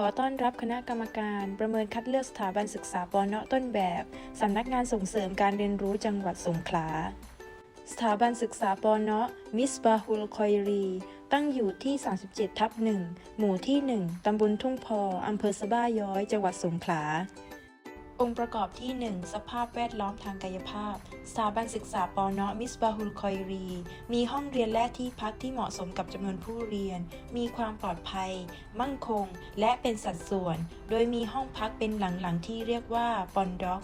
ขอต้อนรับคณะกรรมการประเมินคัดเลือกสถาบันศึกษาปอนเนาะต้นแบบสำนักงานส่งเสริมการเรียนรู้จังหวัดสงขลา สถาบันศึกษาปอนเนาะมิสบาฮุลคอยรี ตั้งอยู่ที่ 37 ทับ 1 หมู่ที่ 1 ตำบลทุ่งพอ อำเภอสะบ้าย้อย จังหวัดสงขลา องค์ประกอบที่ 1 สภาพแวดล้อมทางกายภาพ สถาบันศึกษาปอเนอมิสบาฮุลคอยรี มีห้องเรียนและที่พักที่เหมาะสมกับจำนวนผู้เรียน มีความปลอดภัย มั่นคง และเป็นสัดส่วน โดยมีห้องพักเป็นหลังๆที่เรียกว่าปอนด็อก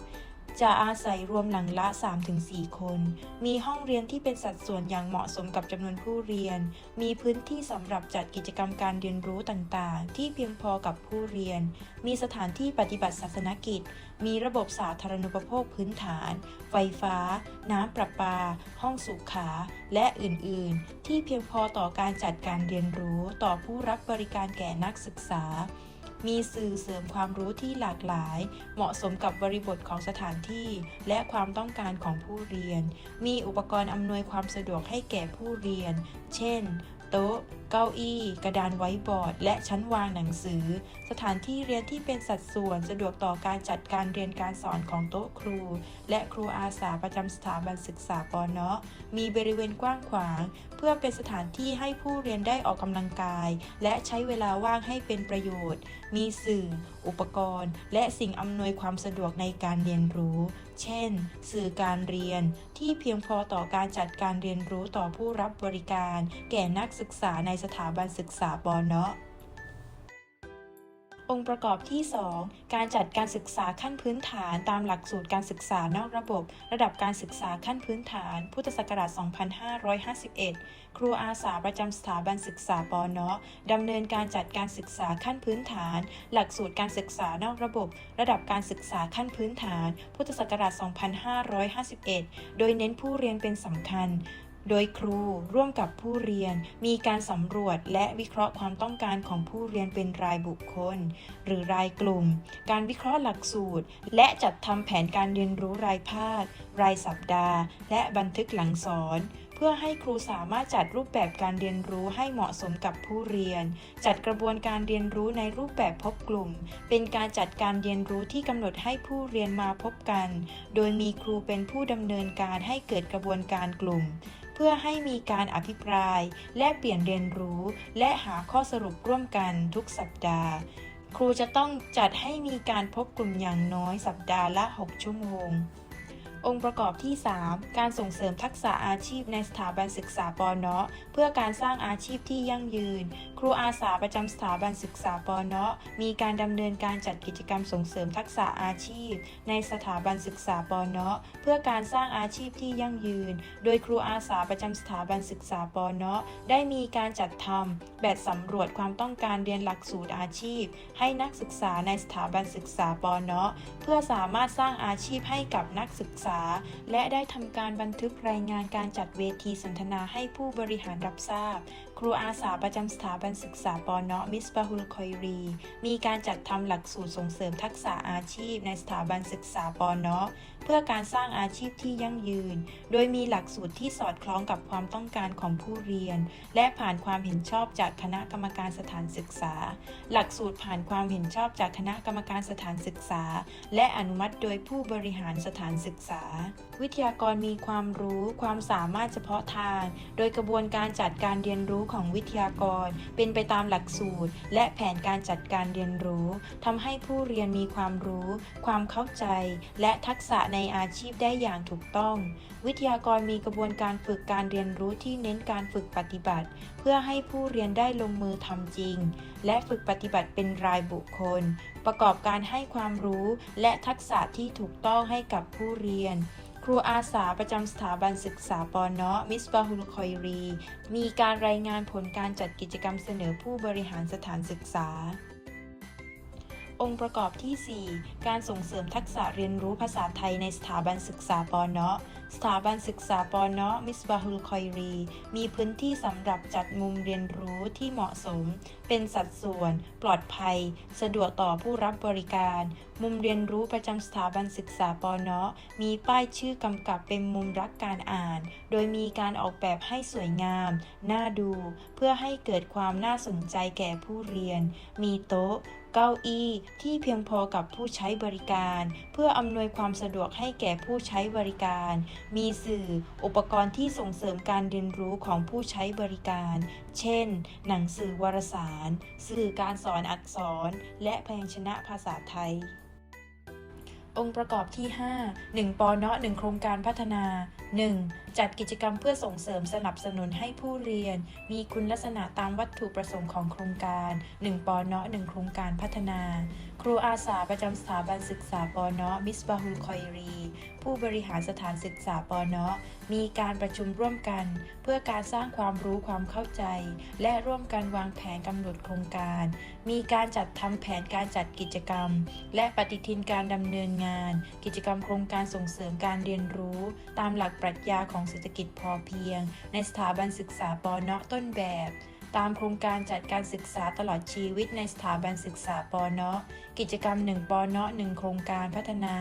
จะอาศัยรวมหลังละ 3-4 คน มีห้องเรียนที่เป็นสัดส่วนอย่างเหมาะสมกับจำนวนผู้เรียน มีพื้นที่สำหรับจัดกิจกรรมการเรียนรู้ต่างๆ ที่เพียงพอกับผู้เรียน มีสถานที่ปฏิบัติศาสนกิจ มีระบบสาธารณูปโภคพื้นฐาน ไฟฟ้า น้ำประปา ห้องสุขา และอื่นๆ ที่เพียงพอต่อการจัดการเรียนรู้ต่อผู้รับบริการแก่นักศึกษา มีสื่อเสริมความรู้ที่หลากหลาย เหมาะสมกับบริบทของสถานที่ และความต้องการของผู้เรียน มีอุปกรณ์อำนวยความสะดวกให้แก่ผู้เรียน เช่น โต๊ะ เก้าอี้ กระดานไว้บอร์ด และชั้นวางหนังสือ สถานที่เรียนที่เป็นสัดส่วนสะดวกต่อการจัดการเรียนการสอนของโต๊ะครู และครูอาสาประจำสถาบันศึกษาปอนเนาะมีบริเวณกว้างขวาง เพื่อเป็นสถานที่ให้ผู้เรียนได้ออกกำลังกาย และใช้เวลาว่างให้เป็นประโยชน์ มีสื่อ อุปกรณ์ และสิ่งอำนวยความสะดวกในการเรียนรู้ เช่น สื่อการเรียนที่เพียงพอต่อการจัดการเรียนรู้ต่อผู้รับบริการ แก่นักศึกษาในสถาบันศึกษาปอเนาะองค์ประกอบที่ 2 การจัดการศึกษาขั้นพื้นฐานตามหลักสูตรการศึกษานอกระบบ ระดับการศึกษาขั้นพื้นฐาน พุทธศักราช 2551 ครูอาสาประจำสถาบันศึกษาปอเนาะดำเนินการจัดการศึกษาขั้นพื้นฐาน หลักสูตรการศึกษานอกระบบ ระดับการศึกษาขั้นพื้นฐาน พุทธศักราช 2551 โดยเน้นผู้เรียนเป็นสำคัญ โดยครูร่วมกับผู้เรียนมีการสำรวจและวิเคราะห์ความต้องการของผู้เรียนเป็นรายบุคคล หรือรายกลุ่ม การวิเคราะห์หลักสูตร และจัดทำแผนการเรียนรู้รายภาค รายสัปดาห์ และบันทึกหลังสอน เพื่อให้ครูสามารถจัดรูปแบบการเรียนรู้ให้เหมาะสมกับผู้เรียน จัดกระบวนการเรียนรู้ในรูปแบบพบกลุ่ม เป็นการจัดการเรียนรู้ที่กำหนดให้ผู้เรียนมาพบกัน โดยมีครูเป็นผู้ดำเนินการให้เกิดกระบวนการกลุ่ม เพื่อให้มีการอภิปราย และเปลี่ยนเรียนรู้ และหาข้อสรุปร่วมกันทุกสัปดาห์ครูจะต้องจัดให้มีการพบกลุ่มอย่างน้อยสัปดาห์ละ 6 ชั่วโมง องค์ประกอบที่ 3 การส่งเสริมทักษะอาชีพในสถาบันศึกษาปอเนาะเพื่อการสร้างอาชีพที่ยั่งยืน ครูอาสาประจำสถาบันศึกษาปอเนาะมีการดำเนินการจัดกิจกรรมส่งเสริมทักษะอาชีพ ในสถาบันศึกษาปอเนาะเพื่อการสร้างอาชีพที่ยั่งยืน โดยครูอาสาประจำสถาบันศึกษาปอเนาะได้มีการจัดทำแบบสำรวจความต้องการเรียนหลักสูตรอาชีพ ให้นักศึกษาในสถาบันศึกษาปอเนาะเพื่อสามารถสร้างอาชีพให้กับนักศึกษาและได้ทำการบันทึกรายงานการจัดเวทีสนทนาให้ผู้บริหารรับทราบครูอาสาประจำสถาบันศึกษาปอนเนาะมิสบาฮุลคอยรี มีการจัดทำหลักสูตรส่งเสริมทักษะอาชีพในสถาบันศึกษาปอนเนาะเพื่อการสร้างอาชีพที่ยั่งยืน โดยมีหลักสูตรที่สอดคล้องกับความต้องการของผู้เรียน และผ่านความเห็นชอบจากคณะกรรมการสถานศึกษา หลักสูตรผ่านความเห็นชอบจากคณะกรรมการสถานศึกษา และอนุมัติโดยผู้บริหารสถานศึกษา วิทยากรมีความรู้ ความสามารถเฉพาะทาง โดยกระบวนการจัดการเรียนรู้ของวิทยากร เป็นไปตามหลักสูตร และแผนการจัดการเรียนรู้ทำให้ผู้เรียนมีความรู้ ความเข้าใจ และทักษะในอาชีพได้อย่างถูกต้อง วิทยากรมีกระบวนการฝึกการเรียนรู้ที่เน้นการฝึกปฏิบัติ เพื่อให้ผู้เรียนได้ลงมือทำจริง และฝึกปฏิบัติเป็นรายบุคคล ประกอบการให้ความรู้และทักษะที่ถูกต้องให้กับผู้เรียน ครูอาสาประจำสถาบันศึกษาปอเนาะมิสบาฮุลคอยรี มีการรายงานผลการจัดกิจกรรมเสนอผู้บริหารสถานศึกษา องค์ประกอบที่ 4 การส่งเสริมทักษะเรียนรู้ภาษาไทยในสถาบันศึกษาปอเนาะสถาบันศึกษาปอเนาะมิสบาฮุลคอยรี มีพื้นที่สำหรับจัดมุมเรียนรู้ที่เหมาะสม เป็นสัดส่วน ปลอดภัย สะดวกต่อผู้รับบริการ มุมเรียนรู้ประจำสถาบันศึกษาปอเนาะมีป้ายชื่อกำกับเป็นมุมรักการอ่าน โดยมีการออกแบบให้สวยงาม น่าดู เพื่อให้เกิดความน่าสนใจแก่ผู้เรียน มีโต๊ะเก้าอี้ที่เพียงพอกับผู้ใช้บริการ เพื่ออำนวยความสะดวกให้แก่ผู้ใช้บริการมีสื่ออุปกรณ์ที่ส่งเสริมการเรียนรู้ของผู้ใช้บริการ เช่น หนังสือวารสาร สื่อการสอนอักษร และพยัญชนะภาษาไทย องค์ประกอบที่ 5 1ปอเนาะ1โครงการพัฒนา 1. จัดกิจกรรมเพื่อส่งเสริมสนับสนุนให้ผู้เรียน มีคุณลักษณะตามวัตถุประสงค์ของโครงการ 1ปอเนาะ1โครงการพัฒนา ครูอาสาประจำสถาบันศึกษาปอเนาะมิสบาฮุคอยรี ผู้บริหารสถานศึกษาปอเนาะมีการประชุมร่วมกัน เพื่อการสร้างความรู้ความเข้าใจ และร่วมกันวางแผนกำหนดโครงการ มีการจัดทำแผนการจัดกิจกรรม และปฏิทินการดำเนินงาน กิจกรรมโครงการส่งเสริมการเรียนรู้ ตามหลักปรัชญาของเศรษฐกิจพอเพียง ในสถาบันศึกษาปอเนาะต้นแบบ ตามโครงการจัดการศึกษาตลอดชีวิตในสถาบันศึกษาปอเนาะกิจกรรม 1ปอเนาะ1โครงการพัฒนา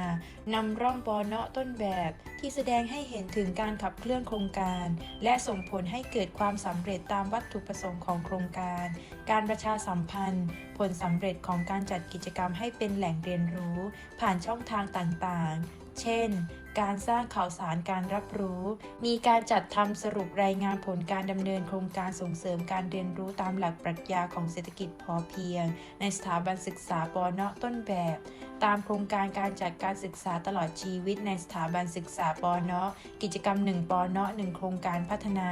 นำร่องปอเนาะต้นแบบ ที่แสดงให้เห็นถึงการขับเคลื่อนโครงการ และส่งผลให้เกิดความสำเร็จตามวัตถุประสงค์ของโครงการ การประชาสัมพันธ์ ผลสำเร็จของการจัดกิจกรรมให้เป็นแหล่งเรียนรู้ ผ่านช่องทางต่างๆ เช่น การสร้างข่าวสารการรับรู้ มีการจัดทำสรุปรายงานผลการดำเนินโครงการส่งเสริมการเรียนรู้ตามหลักปรัชญาของเศรษฐกิจพอเพียง ในสถาบันศึกษาปอเนาะต้นแบบ ตามโครงการการจัดการศึกษาตลอดชีวิตในสถาบันศึกษาปอเนาะกิจกรรม 1ปอเนาะ1โครงการพัฒนา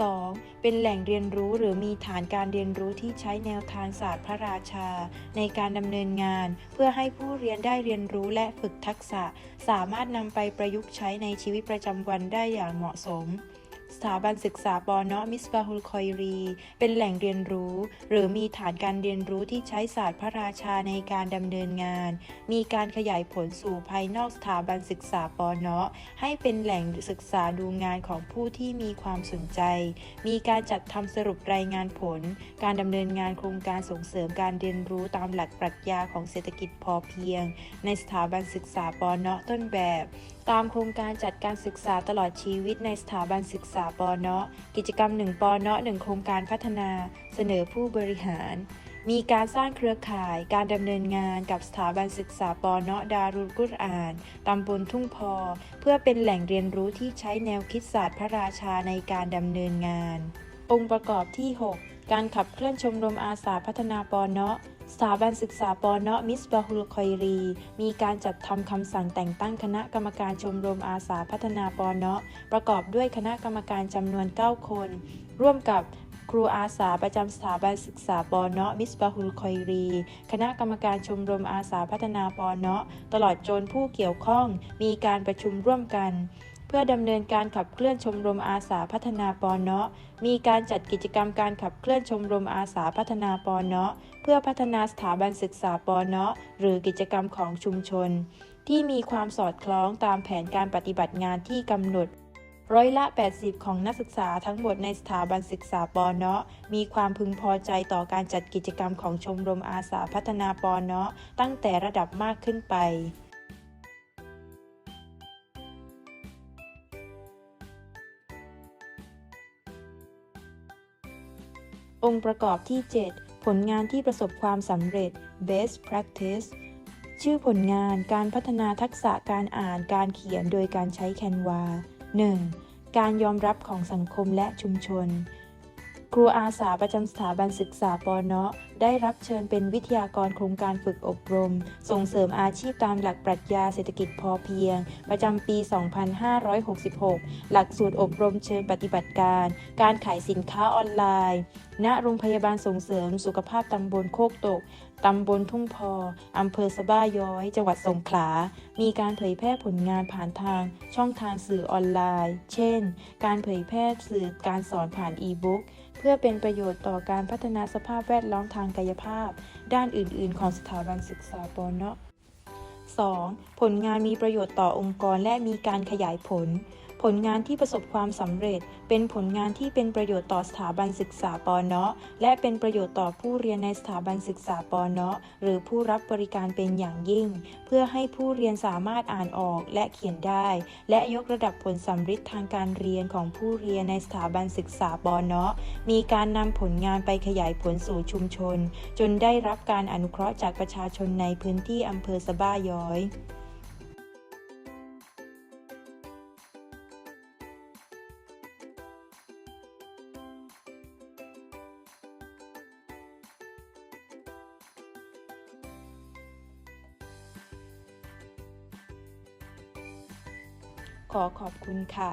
2. เป็นแหล่งเรียนรู้หรือมีฐานการเรียนรู้ที่ใช้แนวทางศาสตร์พระราชา ในการดำเนินงาน เพื่อให้ผู้เรียนได้เรียนรู้และฝึกทักษะ สามารถนำไปประยุกต์ใช้ในชีวิตประจำวันได้อย่างเหมาะสม สถาบันศึกษาปอเนาะมิสบาฮุลคอยรี เป็นแหล่งเรียนรู้ หรือมีฐานการเรียนรู้ที่ใช้ศาสตร์พระราชาในการดำเนินงาน มีการขยายผลสู่ภายนอกสถาบันศึกษาปอเนาะให้เป็นแหล่งศึกษาดูงานของผู้ที่มีความสนใจ มีการจัดทำสรุปรายงานผล การดำเนินงานโครงการส่งเสริมการเรียนรู้ตามหลักปรัชญาของเศรษฐกิจพอเพียง ในสถาบันศึกษาปอเนาะต้นแบบตามโครงการจัดการศึกษาตลอดชีวิตในสถาบันศึกษาปอเนาะ กิจกรรม 1ปอเนาะ1โครงการพัฒนา เสนอผู้บริหาร มีการสร้างเครือข่าย การดำเนินงานกับสถาบันศึกษาปอเนาะดารุลกุรอานตำบลทุ่งพอ เพื่อเป็นแหล่งเรียนรู้ที่ใช้แนวคิดศาสตร์พระราชาในการดำเนินงาน องค์ประกอบที่ 6 การขับเคลื่อนชมรมอาสาพัฒนาปอเนาะ สถาบันศึกษาปอเนาะมิสบาฮุลคอยรี มีการจัดทำคำสั่งแต่งตั้งคณะกรรมการชมรมอาสาพัฒนาปอเนาะประกอบด้วยคณะกรรมการจำนวน 9 คน ร่วมกับครูอาสาประจำสถาบันศึกษาปอเนาะมิสบาฮุลคอยรี คณะกรรมการชมรมอาสาพัฒนาปอเนาะตลอดจนผู้เกี่ยวข้อง มีการประชุมร่วมกัน พื่อดำเนินการขับเคลื่อนชมรมอาสาพัฒนาปอเนาะ มีการจัดกิจกรรมการขับเคลื่อนชมรมอาสาพัฒนาปอเนาะ เพื่อพัฒนาสถาบันศึกษาปอเนาะ หรือกิจกรรมของชุมชน ที่มีความสอดคล้องตามแผนการปฏิบัติงานที่กำหนด ร้อยละ 80 ของนักศึกษาทั้งหมดในสถาบันศึกษาปอเนาะ มีความพึงพอใจต่อการจัดกิจกรรมของชมรมอาสาพัฒนาปอเนาะ ตั้งแต่ระดับมากขึ้นไป องค์ประกอบที่ 7 ผลงานที่ประสบความสำเร็จ best practice ชื่อผลงานการพัฒนาทักษะการอ่านการเขียนโดยการใช้แคนวา 1. การยอมรับของสังคมและชุมชน ครูอาสาประจำสถาบันศึกษาปอเนาะได้รับเชิญเป็นวิทยากรโครงการฝึกอบรม ส่งเสริมอาชีพตามหลักปรัชญาเศรษฐกิจพอเพียง ประจำปี 2566 หลักสูตรอบรมเชิญปฏิบัติการ การขายสินค้าออนไลน์ ณ โรงพยาบาลส่งเสริมสุขภาพตำบลโคกตก ตำบลทุ่งพอ อำเภอสบ้าย้อย จังหวัดสงขลา มีการเผยแพร่ผลงานผ่านทางช่องทางสื่อออนไลน์ เช่น การเผยแพร่สื่อการสอนผ่านอีบุ๊ก เพื่อเป็นประโยชน์ต่อการพัฒนาสภาพแวดล้อมทางกายภาพ ด้านอื่น ๆ ของสถาบันศึกษาปอเนาะ 2. ผลงานมีประโยชน์ต่อองค์กรและมีการขยายผล ผลงานที่ประสบความสำเร็จ เป็นผลงานที่เป็นประโยชน์ต่อสถาบันศึกษาปอเนาะและเป็นประโยชน์ต่อผู้เรียนในสถาบันศึกษาปอเนาะหรือผู้รับบริการเป็นอย่างยิ่ง เพื่อให้ผู้เรียนสามารถอ่านออกและเขียนได้ และยกระดับผลสำฤทธิ์ทางการเรียนของผู้เรียนในสถาบันศึกษาปอเนาะมีการนำผลงานไปขยายผลสู่ชุมชน จนได้รับการอนุเคราะห์จากประชาชนในพื้นที่อำเภอสะบ้าย้อย ขอขอบคุณค่ะ